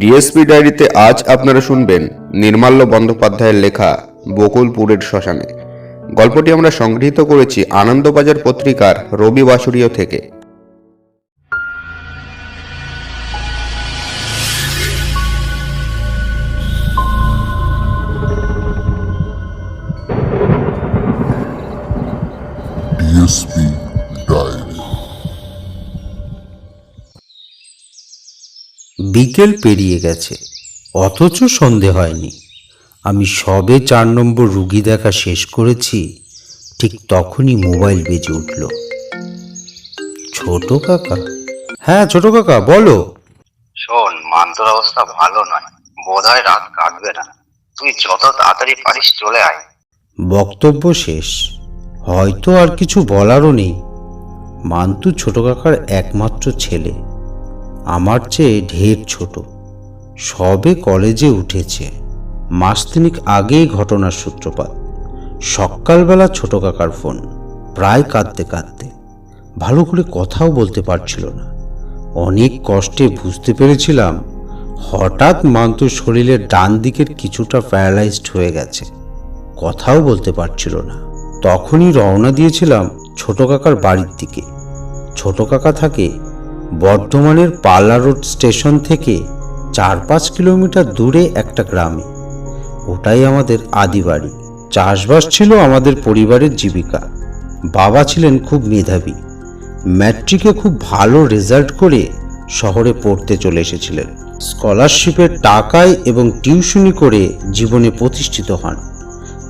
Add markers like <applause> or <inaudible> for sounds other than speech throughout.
DSP ডায়েরিতে আজ আপনারা শুনবেন নির্মাল্য বন্দ্যোপাধ্যায়ের লেখা বকুলপুরের শ্মশানে। গল্পটি আমরা সংগৃহীত করেছি আনন্দবাজার পত্রিকার রবি বাসুরীয় থেকে। বিকেল পেরিয়ে গেছে। অথচ সন্ধে হয়নি। আমি সবে চার নম্বর রুগী দেখা শেষ করেছি। ঠিক তখনই মোবাইল বেজে উঠল। ছোট কাকা। হ্যাঁ ছোট কাকা বলো। শোন মান্তর অবস্থা ভালো নয়। বোধহয় রাত কাটবে না। তুই যত তাড়াতাড়ি পারিস চলে আয়। বক্তব্য শেষ। হয়তো আর কিছু বলারও নেই। মান্তু ছোট কাকার একমাত্র ছেলে। আমার চেয়ে ঢের ছোট। সবে কলেজে উঠেছে। মাস তিনেক আগেই ঘটনার সূত্রপাত। সকালবেলা ছোট কাকার ফোন। প্রায় কাঁদতে কাঁদতে। ভালো করে কথাও বলতে পারছিল না। অনেক কষ্টে বুঝতে পেরেছিলাম হঠাৎ মান্তুর শরীরের ডান দিকের কিছুটা প্যারালাইজড হয়ে গেছে। কথাও বলতে পারছিল না। তখনই রওনা দিয়েছিলাম ছোট কাকার বাড়ির দিকে। ছোট কাকা থাকে বর্ধমানের পাল্লা রোড স্টেশন থেকে চার পাঁচ কিলোমিটার দূরে একটা গ্রামে। ওটাই আমাদের আদি বাড়ি। চাষবাস ছিল আমাদের পরিবারের জীবিকা। বাবা ছিলেন খুব মেধাবী। ম্যাট্রিকে খুব ভালো রেজাল্ট করে শহরে পড়তে চলে এসেছিলেন। স্কলারশিপের টাকায় এবং টিউশনি করে জীবনে প্রতিষ্ঠিত হন।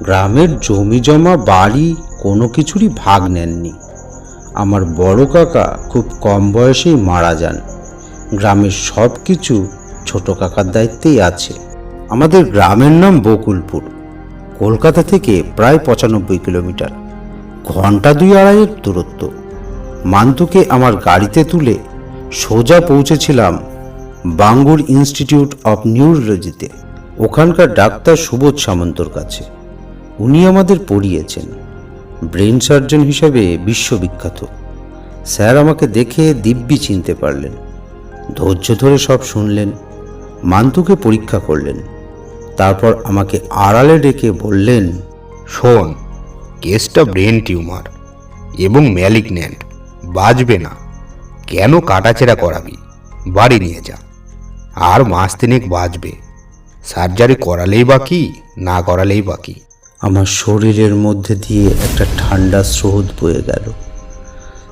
গ্রামের জমি জমা বাড়ি কোনো কিছুরই ভাগ নেননি। আমার বড় কাকা খুব কম বয়সেই মারা যান। গ্রামের সব কিছু ছোট কাকার দায়িত্বেই আছে। আমাদের গ্রামের নাম বকুলপুর। কলকাতা থেকে প্রায় পঁচানব্বই কিলোমিটার। ঘণ্টা দুই আড়াইয়ের দূরত্ব। মান্তুকে আমার গাড়িতে তুলে সোজা পৌঁছেছিলাম বাঙ্গুর ইনস্টিটিউট অফ নিউরোলজিতে, ওখানকার ডাক্তার সুবোধ সামন্তর কাছে। উনি আমাদের পড়িয়েছেন। ব্রেন সার্জন হিসাবে বিশ্ববিখ্যাত। স্যার আমাকে দেখে দিব্যি চিনতে পারলেন। ধৈর্য ধরে সব শুনলেন। মান্তুকে পরীক্ষা করলেন। তারপর আমাকে আড়ালে ডেকে বললেন, শোন, কেসটা ব্রেন টিউমার এবং ম্যালিগন্যান্ট। বাঁচবে না। কেন কাটাছেড়া করাবি? বাড়ি নিয়ে যা। আর মাস তিনেক বাঁচবে সার্জারি করালেই বাকি না করালেই বাকি আমার শরীরের মধ্যে দিয়ে একটা ঠান্ডা স্রোত বয়ে গেল।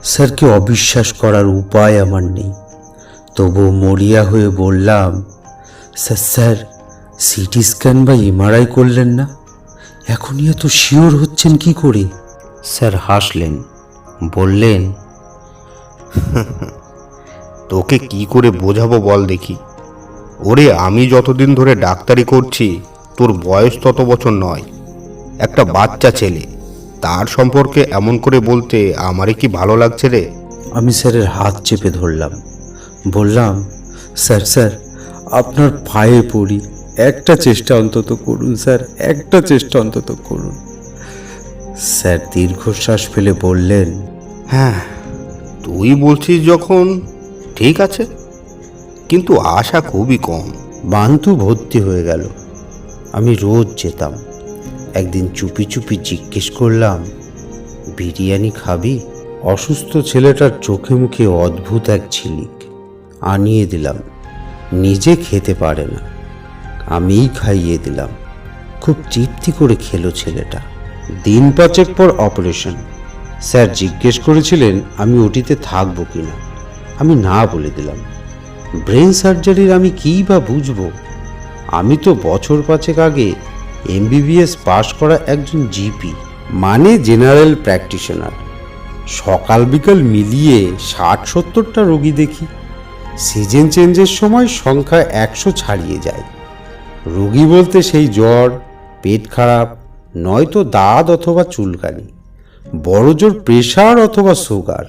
স্যারকে অবিশ্বাস করার উপায় আমার নেই। তবু মরিয়া হয়ে বললাম, স্যার স্যার, সিটি স্ক্যান বা এমআরআই করলেন না? এখনই এত শিওর হচ্ছেন কি করে? স্যার হাসলেন, বললেন, তোকে কি করে বোঝাবো বল দেখি। ওরে, আমি যতদিন ধরে ডাক্তারি করছি, তোর বয়স তত বছর নয়। একটা বাচ্চা ছেলে। তার সম্পর্কে এমন করে বলতে আমারই কি ভালো লাগছে রে? আমি স্যারের হাত চেপে ধরলাম। বললাম স্যার স্যার আপনার পায়ে পড়ি। একটা চেষ্টা অন্তত করুন স্যার একটা চেষ্টা অন্তত করুন। স্যার দীর্ঘশ্বাস ফেলে বললেন হ্যাঁ তুই বলছিস যখন ঠিক আছে। কিন্তু আশা খুবই কম। বান্তু ভর্তি হয়ে গেল। আমি রোজ যেতাম। একদিন চুপি চুপি জিজ্ঞেস করলাম, বিরিয়ানি খাবি? অসুস্থ ছেলেটার চোখে মুখে অদ্ভুত এক ঝিলিক। আনিয়ে দিলাম, নিজে খেতে পারে না। আমিই খাইয়ে দিলাম। খুব তৃপ্তি করে খেলো ছেলেটা। দিন পাঁচেক পর অপারেশন। স্যার জিজ্ঞেস করেছিলেন, আমি ওটিতে থাকব কিনা? আমি না বলে দিলাম, ব্রেন সার্জারির আমি কী বা বুঝব? আমি তো বছর পাঁচেক আগে এমবিবিএস পাশ করা একজন জিপি মানে জেনারেল প্র্যাকটিশনার সকাল বিকাল মিলিয়ে ষাট সত্তরটা রোগী দেখি। সিজন চেঞ্জের সময় সংখ্যা একশো ছাড়িয়ে যায়। রোগী বলতে সেই জ্বর, পেট খারাপ, নয়তো দাঁত অথবা চুলকানি, বড় জোর প্রেশার অথবা সুগার।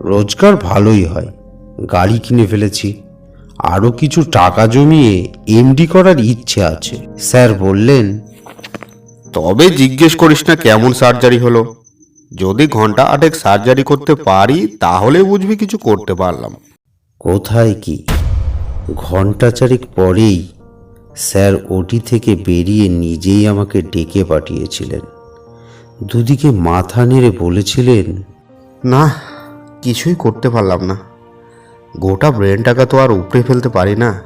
রোজগার ভালোই হয়, গাড়ি কিনে ফেলেছি। আরও কিছু টাকা জমিয়ে এমডি করার ইচ্ছে আছে। স্যার বললেন তবে জিজ্ঞেস করিস না কেমন সার্জারি হলো। যদি ঘণ্টা আটেক সার্জারি করতে পারি তাহলে বুঝবি কিছু করতে পারলাম। কোথায় কি? ঘণ্টা চারেক পরেই স্যার ওটি থেকে বেরিয়ে নিজেই আমাকে ডেকে পাঠিয়েছিলেন। দুদিকে মাথা নেড়ে বলেছিলেন না কিছুই করতে পারলাম না। গোটা ব্রেনটাকে তো আর উপড়ে ফেলতে পারি না।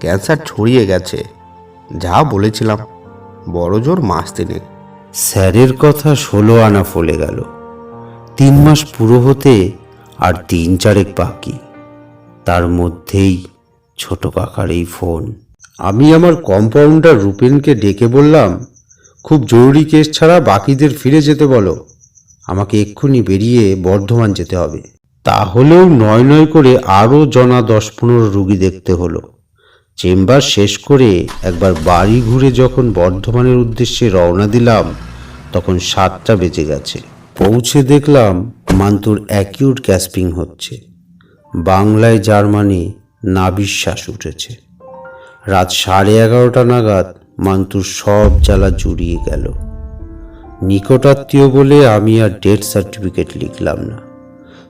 ক্যান্সার ছড়িয়ে গেছে। যা বলেছিলাম। বড় জোর মাস তিনেক। স্যারের কথা ষোলো আনা ফলে গেল। তিন মাস পুরো হতে আর তিন চারেক বাকি। তার মধ্যেই ছোট কাকার এই ফোন। আমি আমার কম্পাউন্ডার রূপেনকে ডেকে বললাম খুব জরুরি কেস ছাড়া বাকিদের ফিরে যেতে বলো। আমাকে এক্ষুনি বেরিয়ে বর্ধমান যেতে হবে। তাহলেও নয় নয় করে আরও জনা দশ পনেরো রুগী দেখতে হলো। চেম্বার শেষ করে একবার বাড়ি ঘুরে যখন বর্ধমানের উদ্দেশ্যে রওনা দিলাম, তখন সাতটা বেজে গেছে। পৌঁছে দেখলাম মান্তুর অ্যাকিউট গ্যাসপিং হচ্ছে। বাংলায় জার্মানি নাবিশ্বাস উঠেছে। রাত সাড়ে এগারোটা নাগাদ মান্তুর সব জ্বালা জুড়িয়ে গেল। নিকটাত্মীয় বলে আমি আর ডেথ সার্টিফিকেট লিখলাম না।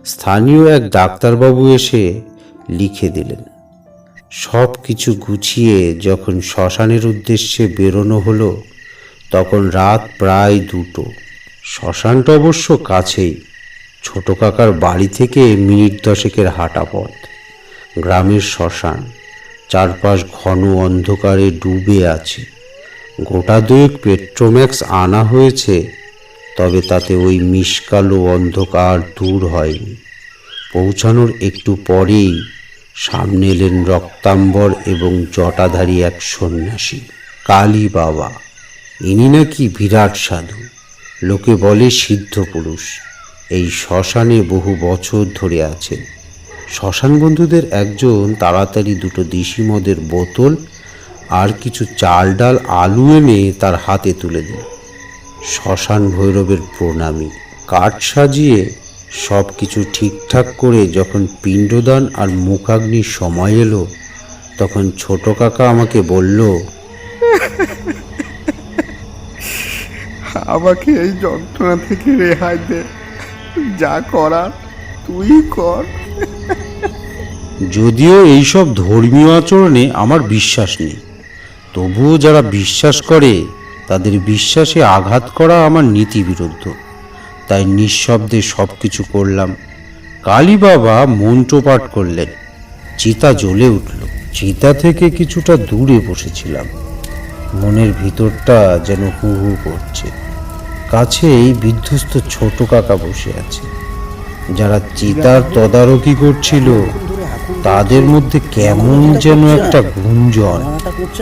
স্থানীয় এক ডাক্তারবাবু এসে লিখে দিলেন। সব কিছু গুছিয়ে যখন শ্মশানের উদ্দেশ্যে বেরোনো হলো, তখন রাত প্রায় দুটো। শ্মশানটা অবশ্য কাছেই, ছোট কাকার বাড়ি থেকে মিনিট দশেকের হাঁটা পথ গ্রামের শ্মশান, চারপাশ ঘন অন্ধকারে ডুবে আছে। গোটা দুয়েক পেট্রোম্যাক্স আনা হয়েছে, তবে তাতে ওই মিসকালো অন্ধকার দূর হয়নি। পৌঁছানোর একটু পরেই সামনে এলেন রক্তাম্বর এবং জটাধারী এক সন্ন্যাসী। কালী বাবা, ইনি নাকি বিরাট সাধু। লোকে বলে সিদ্ধ পুরুষ। এই শ্মশানে বহু বছর ধরে আছেন। শ্মশান বন্ধুদের একজন তাড়াতাড়ি দুটো দেশি মদের বোতল আর কিছু চাল ডাল আলু এনে তার হাতে তুলে দিল। শ্মশান ভৈরবের প্রণামী কাঠ সাজিয়ে সব কিছু ঠিকঠাক করে যখন পিণ্ডদান আর মুখাগ্নির সময় এলো তখন ছোট কাকা আমাকে বলল আমাকে এই যন্ত্রণা থেকে রেহাই দে। যা করার তুই কর। যদিও এইসব ধর্মীয় আচরণে আমার বিশ্বাস নেই তবুও যারা বিশ্বাস করে তাদের বিশ্বাসে আঘাত করা আমার নীতি বিরুদ্ধ তাই নিঃশব্দে সব কিছু করলাম। কালী বাবা মন্ত্রপাঠ করলেন। চিতা জ্বলে উঠল। চিতা থেকে কিছুটা দূরে বসেছিলাম। মনের ভিতরটা যেন হু হু করছে। কাছেই বিধ্বস্ত ছোট কাকা বসে আছে। যারা চিতার তদারকি করছিল তাদের মধ্যে কেমন যেন একটা গুঞ্জন।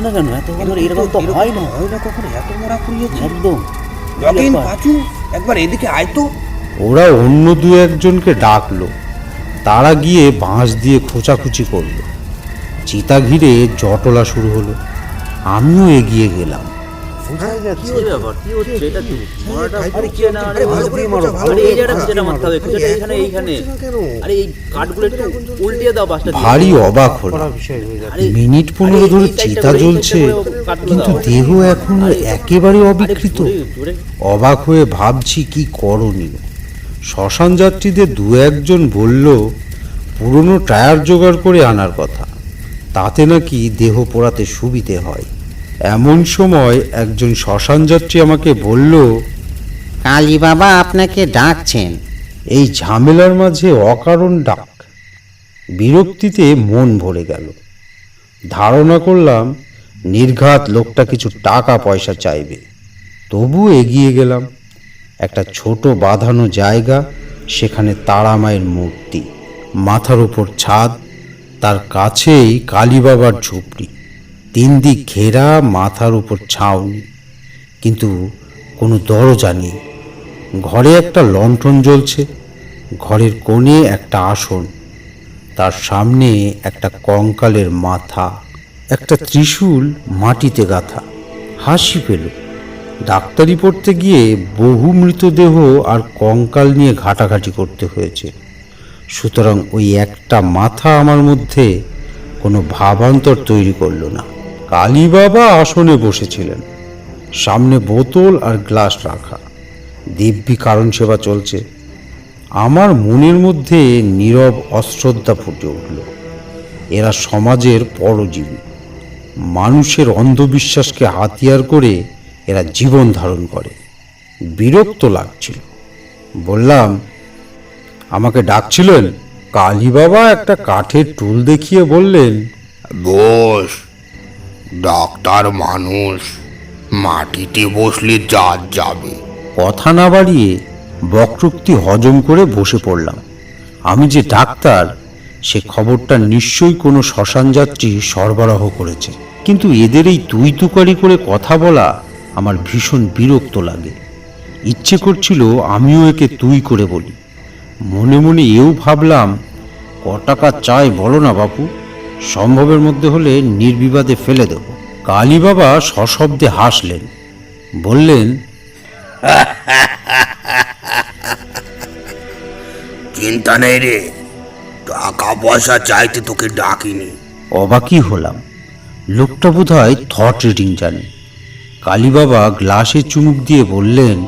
না কেন? এত এরকম তো হয় না। হয় না কখনো? এত মারা করিয়েছে একদম। একবার এদিকে আয় তো। ওরা অন্য দু একজনকে ডাকলো। তারা গিয়ে বাঁশ দিয়ে খোঁচাখুচি করল। চিতা ঘিরে জটলা শুরু হলো। আমিও এগিয়ে গেলাম। কি ব্যাপার? কি হচ্ছে? এটা কি মারাটা আরে হচ্ছে? না? আরে ভালো করে মারো, ভালো আরে এই জায়গাটা যেটা মারতে হবে করে কিছুটা এইখানে। এইখানে আরে এই কাঠগুলো একটু উল্টিয়ে দাও বাসটা ভারী অবাক হলো। মিনিট পনেরো ধরে চিতা জ্বলছে কিন্তু দেহ এখনও একেবারে অবিকৃত। অবাক হয়ে ভাবছি কি করণীয়। শ্মশান যাত্রীদের দু একজন বলল পুরনো টায়ার জোগাড় করে আনার কথা। তাতে নাকি দেহ পোড়াতে সুবিধে হয়। এমন সময় একজন শ্মশান যাত্রী আমাকে বলল কালী বাবা আপনাকে ডাকছেন। এই ঝামেলার মাঝে অকারণ ডাক। বিরক্তিতে মন ভরে গেল। ধারণা করলাম নির্ঘাত লোকটা কিছু টাকা পয়সা চাইবে। তবু এগিয়ে গেলাম। একটা ছোট বাঁধানো জায়গা সেখানে তারা মায়ের মূর্তি। মাথার উপর ছাদ তার কাছেই কালী বাবার ঝুপড়ি। তিন দিক ঘেরা মাথার উপর ছাউনি, কিন্তু কোনো দরজা নেই। ঘরে একটা লণ্ঠন জ্বলছে, ঘরের কোণে একটা আসন, তার সামনে একটা কঙ্কালের মাথা, একটা ত্রিশূল মাটিতে গাঁথা। হাসি পেল। ডাক্তারি পড়তে গিয়ে বহু মৃতদেহ আর কঙ্কাল নিয়ে ঘাটাঘাটি করতে হয়েছে। সুতরাং ওই একটা মাথা আমার মধ্যে কোনো ভাবান্তর তৈরি করল না। কালী বাবা আসনে বসেছিলেন। সামনে বোতল আর গ্লাস রাখা। দিব্যি কারণ সেবা চলছে। আমার মনের মধ্যে নীরব অশ্রদ্ধা ফুটে উঠল। এরা সমাজের পরজীবী। মানুষের অন্ধবিশ্বাসকে হাতিয়ার করে এরা জীবন ধারণ করে। বিরক্ত লাগছিল। বললাম, আমাকে ডাকছিলেন? কালী বাবা একটা কাঠের টুল দেখিয়ে বললেন, বস ডাক্তার মানুষ, মাটিতে বসলে জাত যাবে। কথা না বাড়িয়ে বক্রোক্তি হজম করে বসে পড়লাম। আমি যে ডাক্তার, সে খবরটা নিশ্চয়ই কোনো শ্মশান যাত্রী সরবরাহ করেছে। কিন্তু এদের এই তুই তুকারি করে কথা বলা আমার ভীষণ বিরক্ত লাগে। ইচ্ছে করছিল আমিও একে তুই করে বলি। মনে মনে এও ভাবলাম ক টাকা চাই বলো না বাপু। সম্ভবের মধ্যে হলে নির্বিবাদে ফেলে দেব। কালী বাবা সশব্দে হাসলেন। বললেন চিন্তা নেই রে। টাকা পয়সা চাইতে তোকে ডাকিনি। অবাকই হলাম। লোকটা বোধ হয় থট রিডিং জানে কালীবাবা গ্লাসে চুমুক দিয়ে বললেন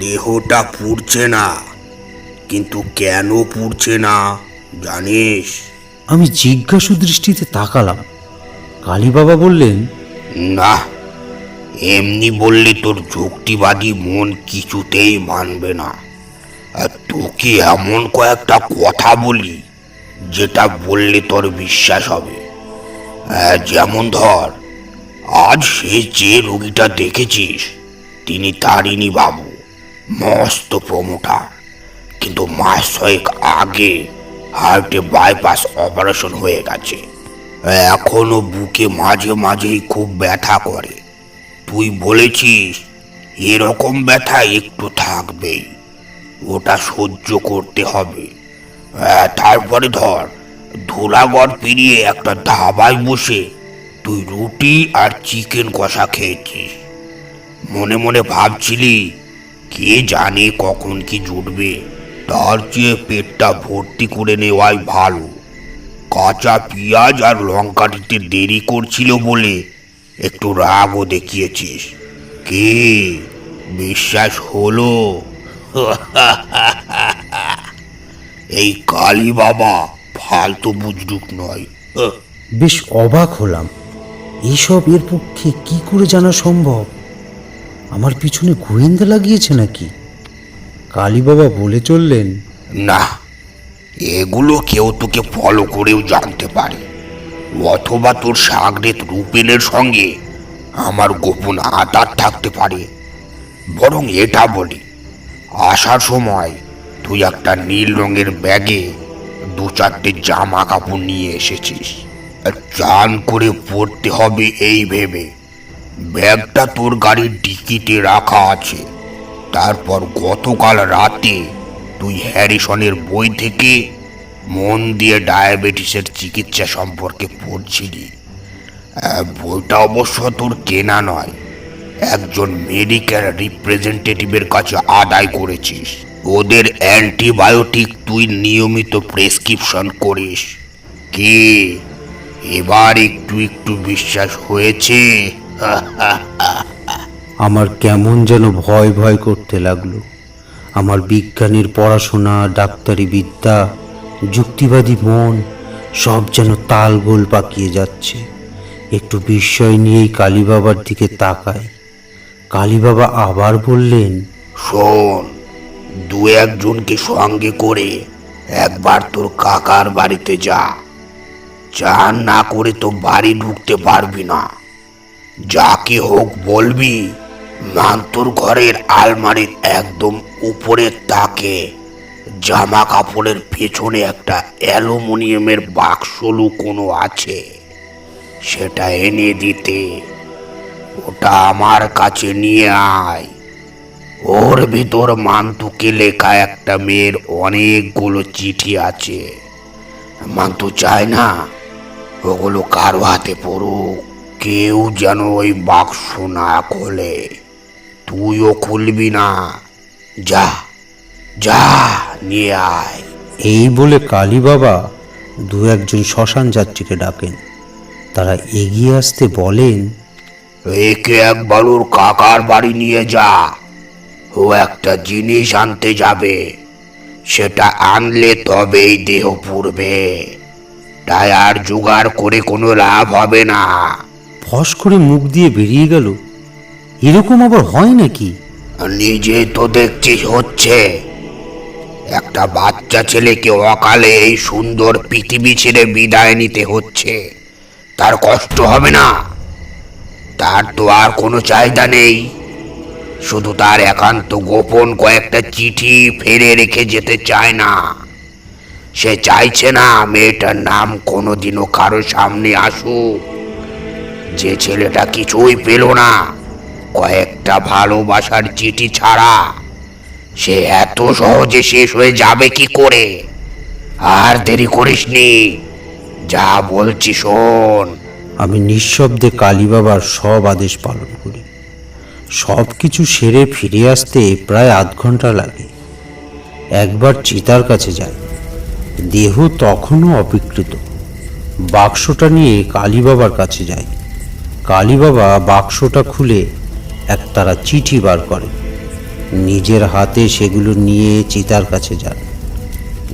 দেহটা পুড়ছে না। কিন্তু কেন পুড়ছে না? জানিস? আমি জিজ্ঞাসু দৃষ্টিতে তাকালাম। কালীবাবা বললেন না এমনি বললে তোর যুক্তিবাদী মন কিছুতেই মানবে না। আর তোকে এমন কয়েকটা কথা বলি যেটা বললে তোর বিশ্বাস হবে। যেমন ধর আজ সে যে রোগীটা দেখেছিস তিনি তারিণী বাবু মস্ত প্রমোটার কিন্তু মাস ছয়েক আগে হার্টে বাইপাস অপারেশন হয়ে গেছে। এখনও বুকে মাঝে মাঝেই খুব ব্যথা করে। তুই বলেছিস, এরকম ব্যথা একটু থাকবেই। ওটা সহ্য করতে হবে। তারপরে ধর ধুলাগড় পেরিয়ে একটা ধাবায় বসে তুই রুটি আর চিকেন কষা খেয়েছিস। মনে মনে ভাবছিলি, কে জানে কখন কি জুটবে। তার চেয়ে পেটটা ভর্তি করে নেওয়াই ভালো। কাঁচা পেঁয়াজ আর লঙ্কা দিতে দেরি করছিল বলে একটু রাগও দেখিয়েছিস। কে? বিশ্বাস হলো? <laughs> এই কালী বাবা ফালতু বুজরুক নয়। বেশ অবাক হলাম। এইসব এর পক্ষে কি করে জানা সম্ভব? আমার পিছনে গোয়েন্দা লাগিয়েছে নাকি? কালীবাবা বলে চললেন, না, এগুলো কেউ তোকে ফলো করেও জানতে পারে। অথবা তোর সাগরেত রূপেনের সঙ্গে আমার গোপন আতার থাকতে পারে। বরং এটা বলি, আসার সময় তুই একটা নীল রঙের ব্যাগে দু চারটে জামা কাপড় নিয়ে এসেছিস। চান করে পড়তে হবে এই ভেবে। ব্যাগটা তোর গাড়ির ডিকিতে রাখা আছে। তারপর গতকাল রাতে তুই হ্যারিসনের বই থেকে মন দিয়ে ডায়াবেটিসের চিকিৎসা সম্পর্কে পড়ছিলি। বইটা অবশ্য তোর কেনা নয়, একজন মেডিকেল রিপ্রেজেন্টেটিভের কাছে আদায় করেছিস। ওদের অ্যান্টিবায়োটিক তুই নিয়মিত প্রেসক্রিপশন করিস। কি? এবার একটু একটু বিশ্বাস হয়েছে? <laughs> আমার কেমন যেন ভয় ভয় করতে লাগল। আমার বিজ্ঞানের পড়াশোনা, ডাক্তারি বিদ্যা, যুক্তিবাদী মন, সব যেন তাল গোল পাকিয়ে যাচ্ছে। একটু বিস্ময় নিয়েই কালীবাবার দিকে তাকায় কালীবাবা আবার বললেন, শোন, দু একজনকে সঙ্গে করে একবার তোর কাকার বাড়িতে যা। চান না করে তো বাড়ি ঢুকতে পারবি না। যাকে হোক বলবি মান্তর ঘরের আলমারির একদম উপরের তাকে জামা কাপড়ের পেছনে একটা অ্যালুমিনিয়ামের বাক্স লুকোনো আছে। সেটা এনে দিতে, ওটা আমার কাছে নিয়ে আয়। ওর ভিতর মান্তুকে লেখা একটা মেয়ের অনেকগুলো চিঠি আছে। মান্তু চায় না, ওগুলো কারও হাতে পড়ুক, কেউ যেন ওই বাক্স না খোলে। তুইও খুলবি না। যা যা নিয়ে আয়। এই বলে কালীবাবা দু একজন শ্মশান যাত্রীকে ডাকেন। তারা এগিয়ে আসতে বলেন একে একবার ওর কাকার বাড়ি নিয়ে যা। ও একটা জিনিস আনতে যাবে। সেটা আনলে তবেই দেহ পুড়বে। তাই আর জোগাড় করে কোনো লাভ হবে না। ফস করে মুখ দিয়ে বেরিয়ে গেল। এরকম আবার হয় নাকি? নিজে তো দেখছিস হচ্ছে। একটা বাচ্চা ছেলেকে অকালে এই সুন্দর পৃথিবী ছেড়ে বিদায় নিতে হচ্ছে। তার কষ্ট হবে না। তার তো আর কোনো চাহিদা নেই। শুধু তার একান্ত গোপন কয়েকটা চিঠি ফেলে রেখে যেতে চায় না। সে চাইছে না মেয়েটার নাম কোনোদিনও কারও সামনে আসুক। যে ছেলেটা কিছুই পেল না। কয়েকটা ভালোবাসার চিঠি ছাড়া সে এত সহজে শেষ হয়ে যাবে কি করে? আর দেরি করিসনি। যা বলছি শোন। আমি নিঃশব্দে কালী বাবার সব আদেশ পালন করি। সব কিছু সেরে ফিরে আসতে প্রায় আধ ঘণ্টা লাগে। একবার চিতার কাছে যাই। দেহ তখনও অবিকৃত বাক্সটা নিয়ে কালী বাবার কাছে যাই। কালী বাবা বাক্সটা খুলে একতারা চিঠি বার করে। নিজের হাতে সেগুলো নিয়ে চিতার কাছে যান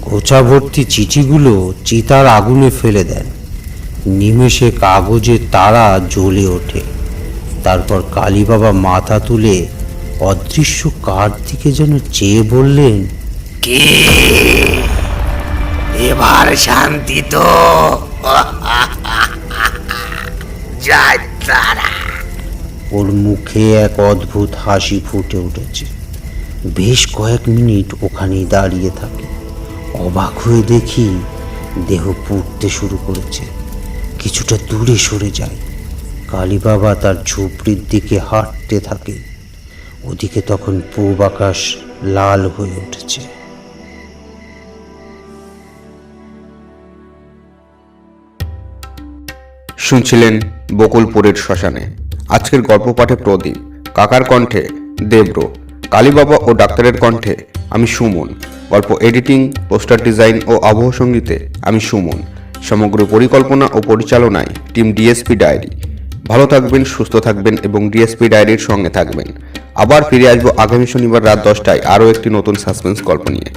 গোছা ভর্তি চিঠিগুলো চিতার আগুনে ফেলে দেন। নিমেষে কাগজে তারা জ্বলে ওঠে। তারপর কালী বাবা মাথা তুলে অদৃশ্য কার দিকে যেন চেয়ে বললেন, কে? এবার শান্তি তো। <laughs> যায় তারা। ওর মুখে এক অদ্ভুত হাসি ফুটে উঠেছে। বেশ কয়েক মিনিট ওখানেই দাঁড়িয়ে থাকে। অবাক হয়ে দেখি দেহ পুড়তে শুরু করেছে। কিছুটা দূরে সরে যায়। কালী বাবা তার ঝুপড়ির দিকে হাঁটতে থাকে। ওদিকে তখন পূব আকাশ লাল হয়ে উঠেছে। শুনছিলেন বকুলপুরের শ্মশানে। আজকের গল্প পাঠে প্রদীপ, কাকার কণ্ঠে দেব্র কালীবাবা ও ডাক্তারের কণ্ঠে আমি সুমন। গল্প এডিটিং, পোস্টার ডিজাইন ও আবহ সঙ্গীতে আমি সুমন। সমগ্র পরিকল্পনা ও পরিচালনায় টিম ডিএসপি ডায়েরি। ভালো থাকবেন, সুস্থ থাকবেন এবং ডিএসপি ডায়েরির সঙ্গে থাকবেন। আবার ফিরে আসব আগামী শনিবার রাত দশটায় আরও একটি নতুন সাসপেন্স গল্প নিয়ে।